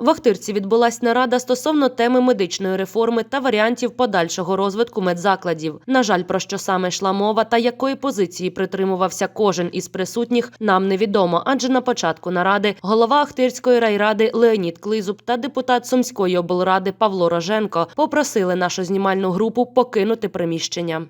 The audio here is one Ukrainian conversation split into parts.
В Ахтирці відбулась нарада стосовно теми медичної реформи та варіантів подальшого розвитку медзакладів. На жаль, про що саме йшла мова та якої позиції притримувався кожен із присутніх, нам невідомо. Адже на початку наради голова Ахтирської райради Леонід Клизуб та депутат Сумської облради Павло Роженко попросили нашу знімальну групу покинути приміщення.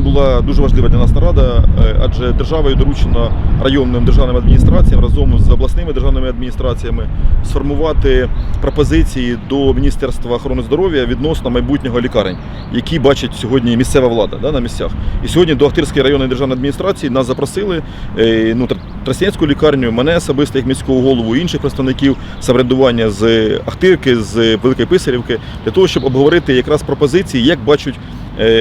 Була дуже важлива для нас нарада, е, адже державою доручено районним державним адміністраціям разом з обласними державними адміністраціями сформувати пропозиції до Міністерства охорони здоров'я відносно майбутнього лікарень, які бачить сьогодні місцева влада да, на місцях. І сьогодні до Ахтирської районної державної адміністрації нас запросили е, ну, Тр- Тростянецьку лікарню, мене особисто як міського голову, інших представників самоврядування з Ахтирки, з Великої Писарівки, для того, щоб обговорити якраз пропозиції, як бачать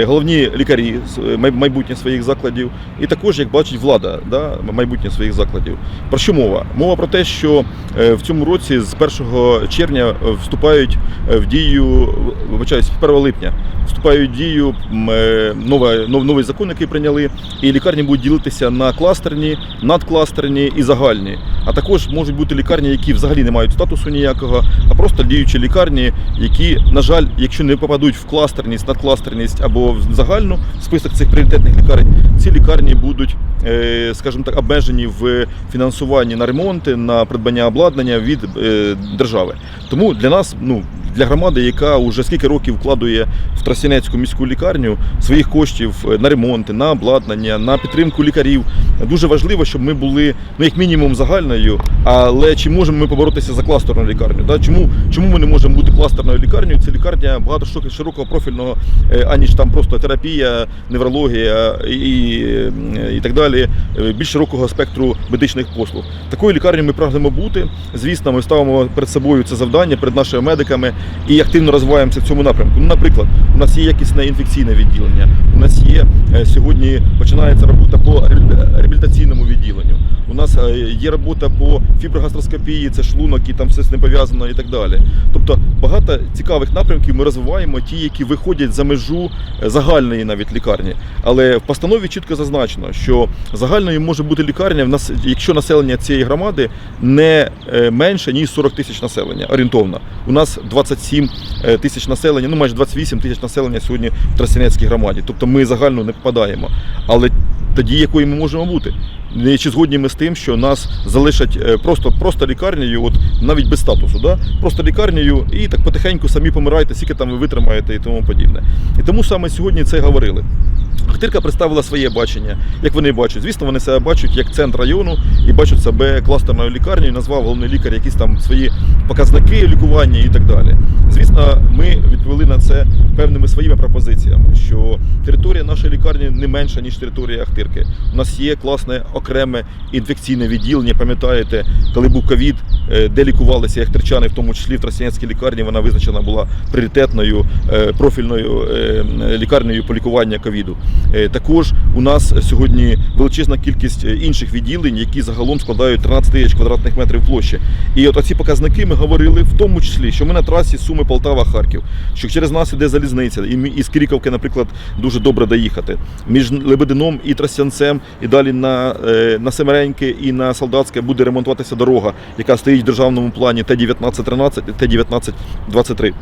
головні лікарі е, майбутнє своїх закладів, і також як бачить влада да, майбутнє своїх закладів. Про що мова? Мова про те, що е, в цьому році з 1 червня е, вступають е, в дію, вибачаюсь, з 1 липня вступають в дію м, е, нова, нов- новий закон, який прийняли, і лікарні будуть ділитися на кластерні, надкластерні і загальні. А також можуть бути лікарні, які взагалі не мають статусу ніякого, а просто діючі лікарні, які, на жаль, якщо не попадуть в кластерність, надкластерність або в загальну список цих пріоритетних лікарень, ці лікарні будуть, е, скажімо так, обмежені в фінансуванні на ремонти, на придбання обладнання від е, держави. Тому для нас, ну для громади, яка вже скільки років вкладує в Тростянецьку міську лікарню своїх коштів е, на ремонти, на обладнання, на підтримку лікарів, дуже важливо, щоб ми були ну як мінімум загальною. Але чи можемо ми поборотися за кластерну лікарню? Да? Чому, чому ми не можемо бути кластерною лікарнею? Це лікарня багато широко- широкого профільного, е, аніж там просто терапія, неврологія і, і, і так далі, е, більш широкого спектру медичних послуг. Такою лікарнею ми прагнемо бути. Звісно, ми ставимо перед собою це завдання, перед нашими медиками і активно розвиваємося в цьому напрямку. Ну, наприклад, у нас є якісне інфекційне відділення. У нас є е, сьогодні починається робота по реабілі- реабілітаційному відділенню. У нас е, є робота по фіброгастроскопії, це шлунок і там все з ним пов'язано і так далі. Тобто багато цікавих напрямків ми розвиваємо, ті, які виходять за межу е, загальної навіть лікарні. Але в постанові чітко зазначено, що загальною може бути лікарня, якщо населення цієї громади не е, менше ніж 40 тисяч населення, орієнтовно. У нас 27 е, тисяч населення, ну майже 28 тисяч населення сьогодні в Тростянецькій громаді. Тобто ми загально не попадаємо. Але тоді якою ми можемо бути? Чи згодні ми з тим, що нас залишать е, просто, просто лікарнею, от навіть без статусу, да? просто лікарнею, і так потихеньку самі помираєте, скільки там ви витримаєте і тому подібне. І тому саме сьогодні це говорили. Ахтирка представила своє бачення, як вони бачать. Звісно, вони себе бачать як центр району і бачать себе кластерною лікарнею, назвав головний лікар якісь там свої показники лікування і так далі. Звісно, ми відповіли на це певними своїми пропозиціями, що територія нашої лікарні не менша, ніж територія Ахтирки. У нас є класне окреме інфекційне відділення. Пам'ятаєте, коли був ковід, е, де лікувалися ахтирчани, в тому числі в Тростянецькій лікарні, вона визначена була пріоритетною е, профільною е, лікарнею по лікуванню ковіду. Також у нас сьогодні величезна кількість інших відділень, які загалом складають 13 тисяч квадратних метрів площі. І от оці показники ми говорили в тому числі, що ми на трасі Суми Полтава Харків, що через нас іде залізниця, і із Кріковки, наприклад, дуже добре доїхати. Між Лебедином і Тростянцем, і далі на, е, на Семереньке і на Солдатське буде ремонтуватися дорога, яка стоїть в державному плані Т-1913 і Т-1923.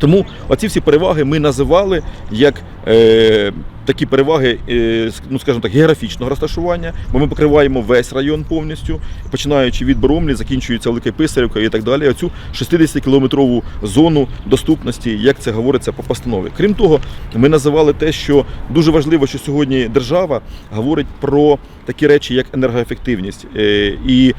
Тому оці всі переваги ми називали як е, такі переваги, е, ну скажімо так, географічного розташування, бо ми покриваємо весь район повністю, починаючи від Боромлі, закінчується Великою Писарівкою і так далі. Оцю 60-кілометрову зону доступності, як це говориться по постанові. Крім того, ми називали те, що дуже важливо, що сьогодні держава говорить про такі речі, як енергоефективність е, і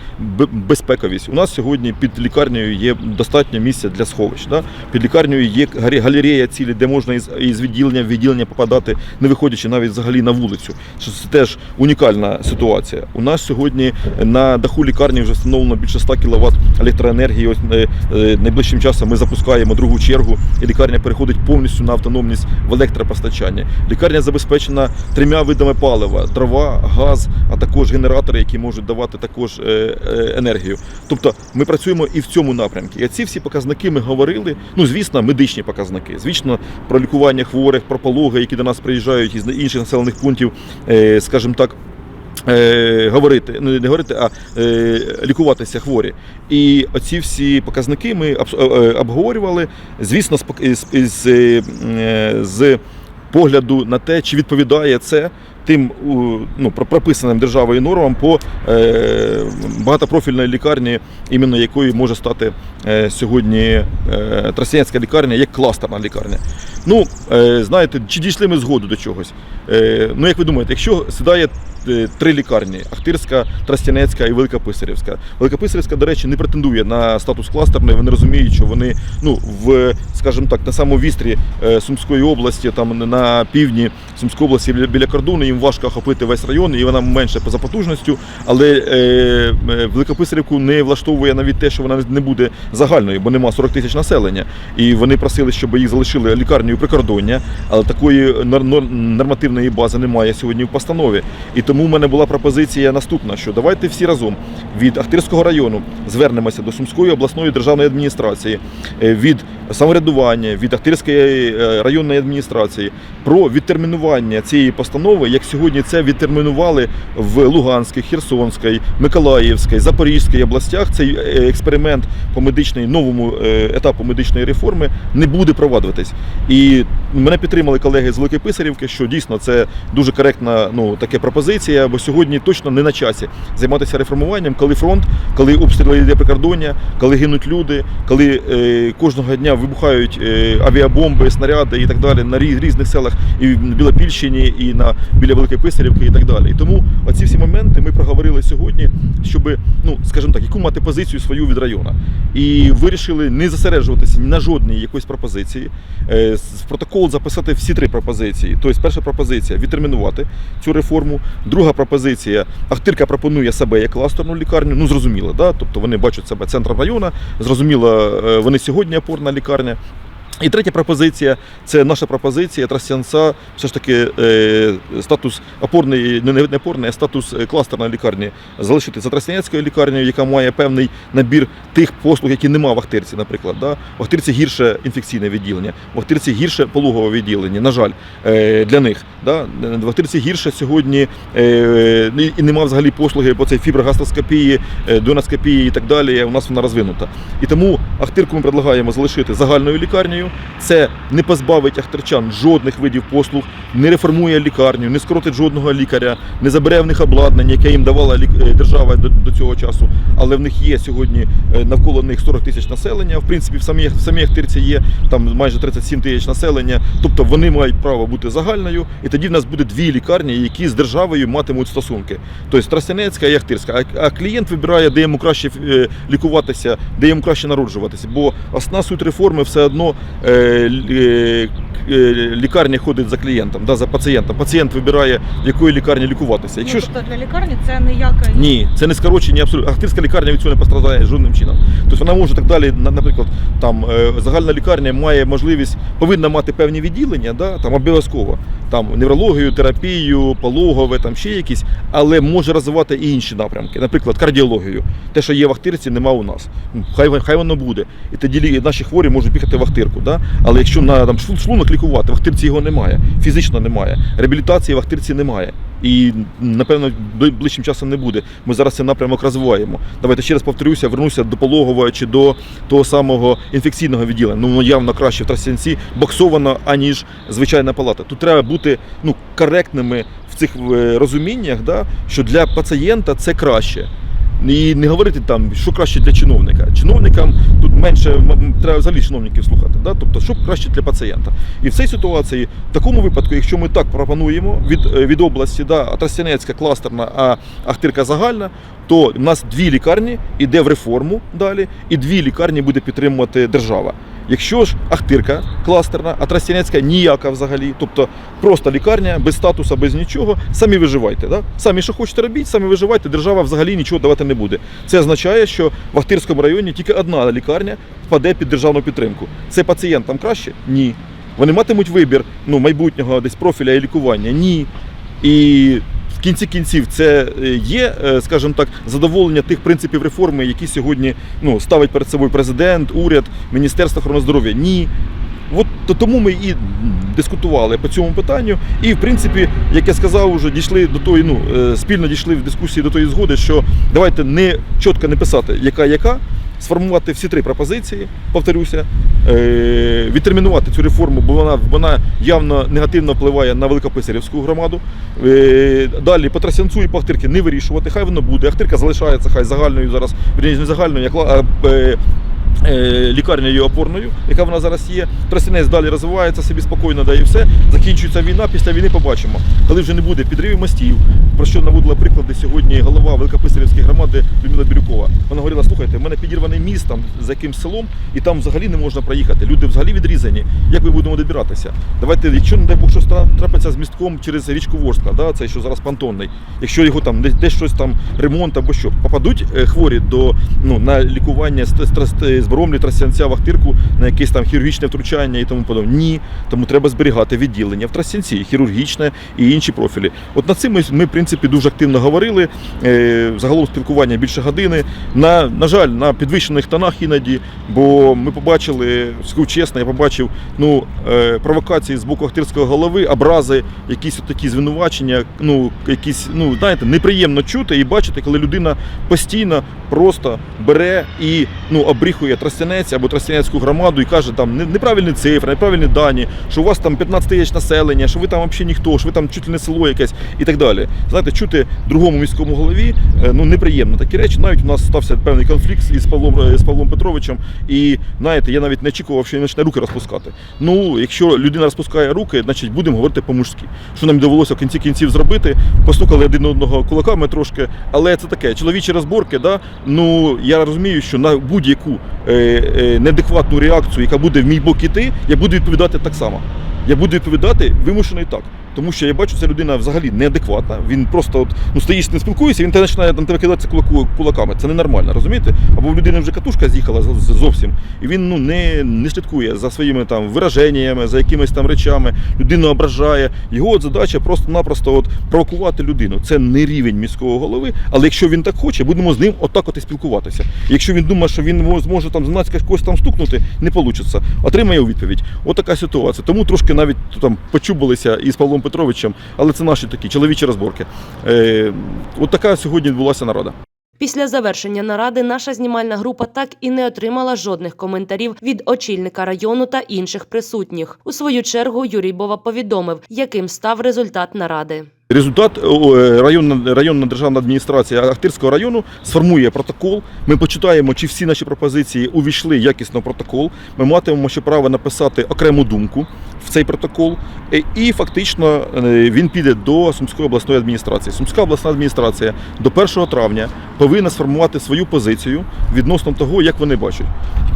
безпековість. У нас сьогодні під лікарнею є достатньо місця для сховищ. Да? Під лікарнею є галерея цілі, де можна із відділення в відділення попадати, не виходячи навіть взагалі на вулицю. Що це теж унікальна ситуація. У нас сьогодні на даху лікарні вже встановлено більше 100 кВт електроенергії. Ось е, е, найближчим часом ми запускаємо другу чергу, і лікарня переходить повністю на автономність в електропостачанні. Лікарня забезпечена трьома видами палива: дрова, газ, а також генератори, які можуть давати також е, енергію. Тобто ми працюємо і в цьому напрямку. І ці всі показники ми говорили. Ну, звісно, медичні показники. Звісно, про лікування хворих, про пологи, які до нас приїжджають із інших населених пунктів, е, скажімо так. Е, говорити, ну не говорити, а е, лікуватися хворі. І оці всі показники ми е, обговорювали, звісно, з, з, з погляду на те, чи відповідає це тим ну, прописаним державою нормам по е, багатопрофільної лікарні, іменно якою може стати е, сьогодні е, Тростянецька лікарня як кластерна лікарня. Ну, знаєте, чи дійшли ми згоду до чогось? Ну, як ви думаєте, якщо сідає три лікарні: Ахтирська, Тростянецька і Великописарівська. Великописарівська, до речі, не претендує на статус кластерної. Вони розуміють, що вони ну в, скажімо так, на самому вістрі е, Сумської області, там на півдні Сумської області біля кордону, їм важко охопити весь район, і вона менше за потужністю. Але е, е, Великописарівку не влаштовує навіть те, що вона не буде загальною, бо нема 40 тисяч населення. І вони просили, щоб їх залишили лікарнею прикордоння, але такої нор- нор- нормативної бази немає сьогодні в постанові. І тому в мене була пропозиція наступна: що давайте всі разом від Ахтирського району звернемося до Сумської обласної державної адміністрації, е, від самоврядування, від Ахтирської е, районної адміністрації про відтермінування цієї постанови, як сьогодні це відтермінували в Луганській, Херсонській, Миколаївській, Запорізькій областях. Цей е, експеримент по медичній новому е, етапу медичної реформи не буде провадитись. І мене підтримали колеги з Великої Писарівки, що дійсно це дуже коректна ну, така пропозиція, бо сьогодні точно не на часі займатися реформуванням, коли фронт, коли обстріли йде прикордоння, коли гинуть люди, коли е, кожного дня вибухають е, авіабомби, снаряди і так далі на різних селах і в Білопільщині, і на біля Великої Писарівки, і так далі. І тому оці всі моменти ми проговорили сьогодні, щоб, ну скажімо так, яку мати позицію свою від району. І вирішили не зосереджуватися на жодній якоїсь пропозиції. Е, В протокол записати всі три пропозиції. Тобто, перша пропозиція відтермінувати цю реформу. Друга пропозиція Ахтирка пропонує себе як кластерну лікарню. Ну зрозуміло, да? тобто вони бачать себе центром району. Зрозуміло, е, вони сьогодні опорна лікарня. І третя пропозиція це наша пропозиція Тростянця, все ж таки е, статус опорної, не, не опорної, а статус е, кластерної лікарні залишити за Тростянецькою лікарнею, яка має певний набір тих послуг, які нема в Ахтирці, наприклад. Да? В Ахтирці гірше інфекційне відділення, в Ахтирці гірше пологове відділення, на жаль, е, для них. Да? В Ахтирці гірше сьогодні і- нема взагалі послуги по цій фіброгастроскопії, доноскопії і так далі. У нас вона розвинута. І тому Ахтирку ми предлагаємо залишити загальною лікарнею. Це не позбавить ахтирчан жодних видів послуг, не реформує лікарню, не скоротить жодного лікаря, не забере в них обладнання, яке їм давала е, держава до, цього часу. Але в них є сьогодні е, навколо них 40 тисяч населення. В принципі, в самій, в самій Ахтирці є там майже 37 тисяч населення. Тобто вони мають право бути загальною, і тоді в нас буде дві лікарні, які з державою матимуть стосунки. Тобто Тростянецька і Ахтирська. А, клієнт вибирає, де йому краще е, лікуватися, де йому краще народжуватися. Бо основна суть реформи все одно лікарня ходить за клієнтом, да, за пацієнтом. Пацієнт вибирає, в якої лікарні лікуватися. Якщо ну, тобто для лікарні це ніяка ні, це не скорочення абсолютно. Ахтирська лікарня від цього не пострадає жодним чином. Тобто вона може так далі, на- наприклад, там е, загальна лікарня має можливість, повинна мати певні відділення, да, там обов'язково. Там неврологію, терапію, пологове, там ще якісь, але може розвивати і інші напрямки, наприклад, кардіологію. Те, що є в Ахтирці, нема у нас. Хай, хай воно буде. І тоді наші хворі можуть їхати в Ахтирку. Да? Але якщо на там, шлунок лікувати, в Ахтирці його немає, фізично немає. Реабілітації в Ахтирці немає. І напевно ближчим часом не буде. Ми зараз цей напрямок розвиваємо. Давайте ще раз повторюся, вернуся до пологового чи до того самого інфекційного відділення. Ну воно явно краще в Тростянці боксовано, аніж звичайна палата. Тут треба бути ну коректними в цих е, розуміннях, да, що для пацієнта це краще. І не говорити там, що краще для чиновника. Чиновникам тут менше треба взагалі чиновників слухати. Да? Тобто, що краще для пацієнта. І в цій ситуації, в такому випадку, якщо ми так пропонуємо від, е, від області, да, Тростянецька кластерна, а Ахтирка загальна, то в нас дві лікарні йде в реформу далі, і дві лікарні буде підтримувати держава. Якщо ж Ахтирка кластерна, а Тростянецька ніяка взагалі, тобто просто лікарня без статусу, без нічого, самі виживайте. Да? Самі що хочете робіть, самі виживайте, держава взагалі нічого давати не буде. Це означає, що в Ахтирському районі тільки одна лікарня впаде під державну підтримку. Це пацієнтам краще? Ні. Вони матимуть вибір ну, майбутнього десь профіля і лікування? Ні. І в кінці кінців це е, є, е, скажімо так, задоволення тих принципів реформи, які сьогодні ну, ставить перед собою президент, уряд, Міністерство охорони здоров'я. Ні. От то- тому ми і дискутували по цьому питанню. І в принципі, як я сказав, вже дійшли до тої, ну е, спільно дійшли в дискусії до тої згоди, що давайте не чітко не писати, яка яка, сформувати всі три пропозиції, повторюся, е, відтермінувати цю реформу, бо вона вона явно негативно впливає на Великописарівську громаду. Е, Далі по Трасянцю і по Ахтирки не вирішувати, хай воно буде. Ахтирка залишається хай загальною зараз, не загальною, а, е, е, лікарнею опорною, яка вона зараз є. Тростянець далі розвивається собі спокійно, да і все. Закінчується війна. Після війни побачимо, коли вже не буде підривів мостів. Про що наводила приклади сьогодні голова Великописарівської громади Людмила Бірюкова. Вона говорила: слухайте, в мене підірваний міст там за якимсь селом, і там взагалі не можна проїхати. Люди взагалі відрізані. Як ми будемо добиратися? Давайте, якщо не дай Бог, щось трапиться з містком через річку Ворскла, да, цей що зараз понтонний. Якщо його там десь, щось там ремонт або що, попадуть е, хворі до ну на лікування з, з, з, з Боромлі, Тростянця в на якесь там хірургічне втручання і тому подобне. Ні, тому треба зберігати відділення в Тростянці, хірургічне і інші профілі. От над цим ми, ми принципі дуже активно говорили. Е, загалом спілкування більше години. На, на жаль, на підвищених тонах іноді, бо ми побачили, скажу чесно, я побачив ну, е, провокації з боку ахтирського голови, образи, якісь такі звинувачення, ну, якісь, ну, знаєте, неприємно чути і бачити, коли людина постійно просто бере і ну, обріхує Тростянець або Тростянецьку громаду і каже там неправильні цифри, неправильні дані, що у вас там 15 тисяч населення, що ви там взагалі ніхто, що ви там чуть ли не село якесь і так далі. Знаєте, чути другому міському голові е, ну, неприємно такі речі. Навіть у нас стався певний конфлікт із Павлом, е, з Павлом Петровичем, і знаєте, я навіть не очікував, що він почне руки розпускати. Ну, якщо людина розпускає руки, значить будемо говорити по-мужськи. Що нам довелося в кінці кінців зробити? Постукали один одного кулаками трошки, але це таке чоловічі розборки. Да? Ну я розумію, що на будь-яку е, е, неадекватну реакцію, яка буде в мій бок іти, я буду відповідати так само. Я буду відповідати вимушений так. Тому що я бачу, ця людина взагалі неадекватна. Він просто от, ну, стоїш, не спілкуєшся, він починає на тебе кидатися кулаками. Це ненормально, розумієте? Або в людини вже катушка з'їхала зовсім, і він ну, не, не слідкує за своїми там вираженнями, за якимись там речами, людину ображає. Його от задача просто-напросто от, провокувати людину. Це не рівень міського голови, але якщо він так хоче, будемо з ним отак от і спілкуватися. Якщо він думає, що він зможе там знати когось там стукнути, не вийде. Отримає у відповідь. Отака ситуація. Тому трошки навіть там почубилися із Павлом Петровичем, але це наші такі чоловічі розборки. Е, от така сьогодні відбулася нарада. Після завершення наради наша знімальна група так і не отримала жодних коментарів від очільника району та інших присутніх. У свою чергу Юрій Бова повідомив, яким став результат наради. Результат е, районна, районна державна адміністрація Ахтирського району сформує протокол. Ми почитаємо, чи всі наші пропозиції увійшли якісно в протокол. Ми матимемо ще право написати окрему думку в цей протокол. Е, І фактично е, він піде до Сумської обласної адміністрації. Сумська обласна адміністрація до 1 травня повинна сформувати свою позицію відносно того, як вони бачать.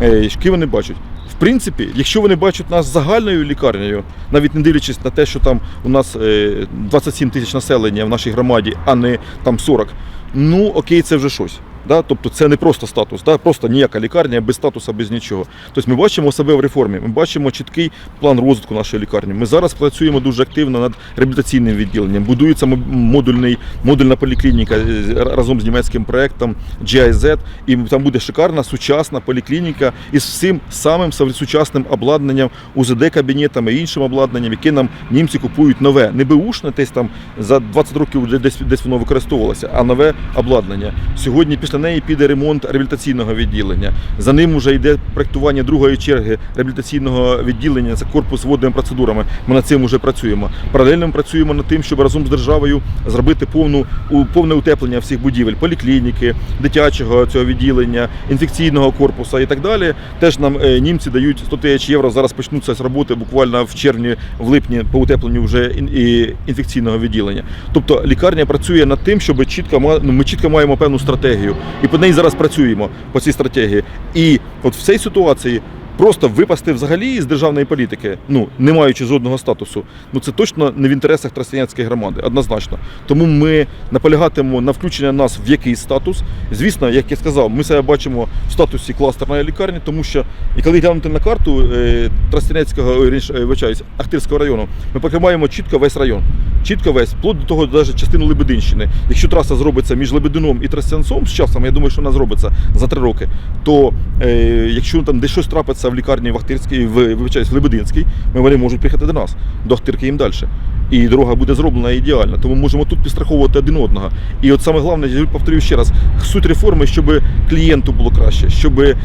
Е, Які вони бачать. В принципі, якщо вони бачать нас загальною лікарнею, навіть не дивлячись на те, що там у нас е, 27 тисяч населення в нашій громаді, а не там 40, ну окей, це вже щось. Да? Тобто це не просто статус, да? просто ніяка лікарня без статусу, без нічого. Тобто ми бачимо себе в реформі, ми бачимо чіткий план розвитку нашої лікарні. Ми зараз працюємо дуже активно над реабілітаційним відділенням. Будується модульний, модульна поліклініка е, разом з німецьким проектом GIZ, і там буде шикарна сучасна поліклініка із всім самим сучасним обладнанням, УЗД-кабінетами і іншим обладнанням, яке нам німці купують нове, не беушне, десь там за 20 років десь, десь воно використовувалося, а нове обладнання. Сьогодні після неї піде ремонт реабілітаційного відділення. За ним вже йде проектування другої черги реабілітаційного відділення. Це корпус водними процедурами. Ми над цим вже працюємо. Паралельно ми працюємо над тим, щоб разом з державою зробити повну повне утеплення всіх будівель, поліклініки, дитячого цього відділення, інфекційного корпусу і так далі. Теж нам е, німці дають 100 тисяч євро. Зараз почнуться з роботи буквально в червні, в липні по утепленню вже і інфекційного відділення. Тобто лікарня працює над тим, щоб чітко ну, ми чітко маємо певну стратегію, і по неї зараз працюємо по цій стратегії. І от в цій ситуації. Просто випасти взагалі з державної політики, ну не маючи жодного статусу, ну це точно не в інтересах Тростянецької громади, однозначно. Тому ми наполягатимемо на включення нас в якийсь статус. Звісно, як я сказав, ми себе бачимо в статусі кластерної лікарні, тому що і коли глянути на карту е, Тростянецького, вірніше, е, вибачаюсь, Ахтирського району, ми покриваємо чітко весь район. Чітко весь, вплоть до того, навіть частину Лебединщини. Якщо траса зробиться між Лебедином і Тростянцом з часом, я думаю, що вона зробиться за три роки, то е, якщо там десь щось трапиться в лікарні в Ахтирській, в, в Лебединській, вони можуть приїхати до нас, до Ахтирки їм далі. І дорога буде зроблена ідеально. Тому можемо тут підстраховувати один одного. І от саме головне, я повторюю ще раз, суть реформи, щоб клієнту було краще, щоб е,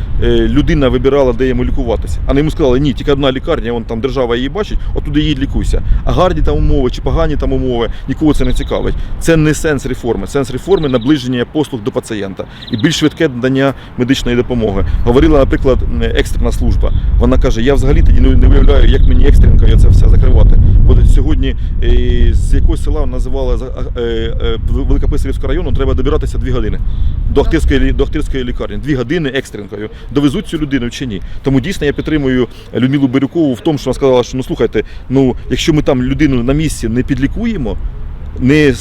людина вибирала, де йому лікуватися. А не йому сказали, ні, тільки одна лікарня, вон там держава її бачить, отуди їдь лікуйся. А гарні там умови чи погані там умови, нікого це не цікавить. Це не сенс реформи. Сенс реформи наближення послуг до пацієнта і більш швидке надання медичної допомоги. Говорила, наприклад, екстрена служба. Вона каже: я взагалі тоді не уявляю, як мені екстренкою це все закривати. Сьогодні е, з якогось села називали е, е, Великописарівського району, треба добиратися дві години до Ахтирської, до Ахтирської лікарні. Дві години екстренкою. Довезуть цю людину чи ні. Тому дійсно я підтримую Людмилу Бирюкову в тому, що вона сказала, що ну слухайте, ну якщо ми там людину на місці не підлікуємо, не,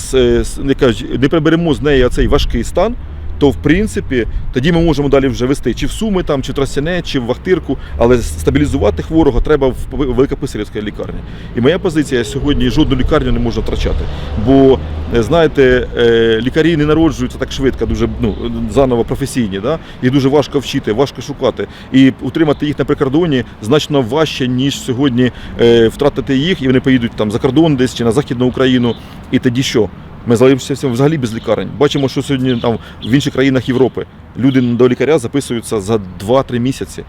не, кажуть, не приберемо з неї цей важкий стан. То в принципі тоді ми можемо далі вже вести чи в Суми, там, чи в Тростяне, чи в Вахтирку, але стабілізувати хворого треба в Великописарівській лікарні. І моя позиція сьогодні жодну лікарню не можна втрачати. Бо е, знаєте, е, лікарі не народжуються так швидко, дуже ну заново професійні. Да? Їх дуже важко вчити, важко шукати. І утримати їх на прикордоні значно важче, ніж сьогодні е, втратити їх, і вони поїдуть там за кордон десь чи на Західну Україну. І тоді що? Ми залишимося взагалі без лікарень. Бачимо, що сьогодні там в інших країнах Європи люди до лікаря записуються за 2-3 місяці.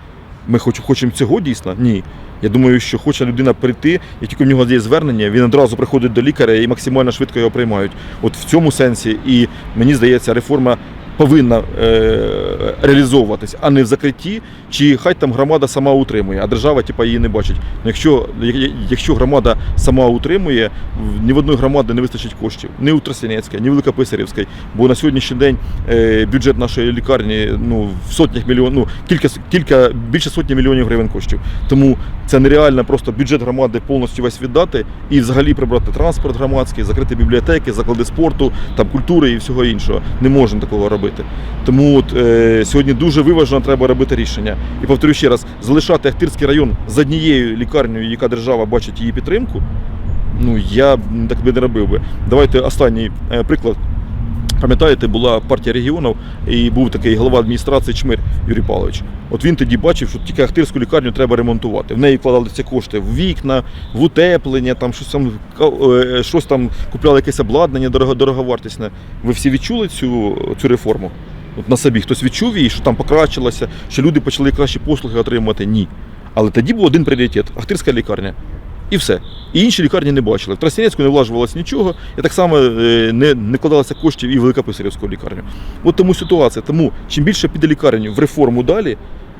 Ми хоч, хочемо цього дійсно? Ні. Я думаю, що хоче людина прийти, як тільки в нього є звернення, він одразу приходить до лікаря і максимально швидко його приймають. От в цьому сенсі, і мені здається, реформа повинна е, реалізовуватись, а не в закритті, чи хай там громада сама утримує, а держава типа, її не бачить. Ну, Якщо, якщо громада сама утримує, ні в одної громади не вистачить коштів, ні у Тростянецькій, ні в Великописарівській, бо на сьогоднішній день е, бюджет нашої лікарні ну, в сотнях мільйонів, ну, кілька, кілька, більше сотні мільйонів гривень коштів. Тому це нереально просто бюджет громади повністю весь віддати і взагалі прибрати транспорт громадський, закрити бібліотеки, заклади спорту, там культури і всього іншого. Не можна такого робити. Тому от, е, сьогодні дуже виважено треба робити рішення. І повторю ще раз, залишати Ахтирський район з однією лікарнею, яка держава бачить її підтримку. Ну я так би не робив би. Давайте останній е, приклад. Пам'ятаєте, була партія регіонів і був такий голова адміністрації Чмир Юрій Павлович. От він тоді бачив, що тільки Ахтирську лікарню треба ремонтувати. В неї вкладалися кошти в вікна, в утеплення, там щось там, е, щось там купляли якесь обладнання дорого, дороговартісне. Ви всі відчули цю, цю реформу? От на собі хтось відчув її, що там покращилося, що люди почали кращі послуги отримувати? Ні. Але тоді був один пріоритет Ахтирська лікарня. І все. І інші лікарні не бачили. В Тростянецьку не влажувалося нічого, і так само е, не, не кладалося коштів і в Великописарівську лікарню. От тому ситуація. Тому чим більше піде лікарню в реформу далі,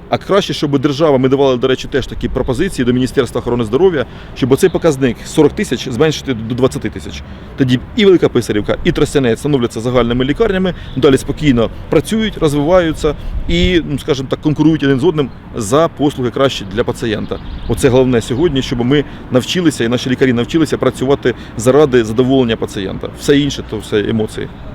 а краще, щоб держава, ми давали, до речі, теж такі пропозиції до Міністерства охорони здоров'я, щоб оцей показник 40 тисяч зменшити до 20 тисяч. Тоді і Велика Писарівка, і Тростянець становляться загальними лікарнями, далі спокійно працюють, розвиваються і, ну скажімо так, конкурують один з одним за послуги кращі для пацієнта. Оце головне сьогодні, щоб ми навчилися і наші лікарі навчилися працювати заради задоволення пацієнта. Все інше то все емоції.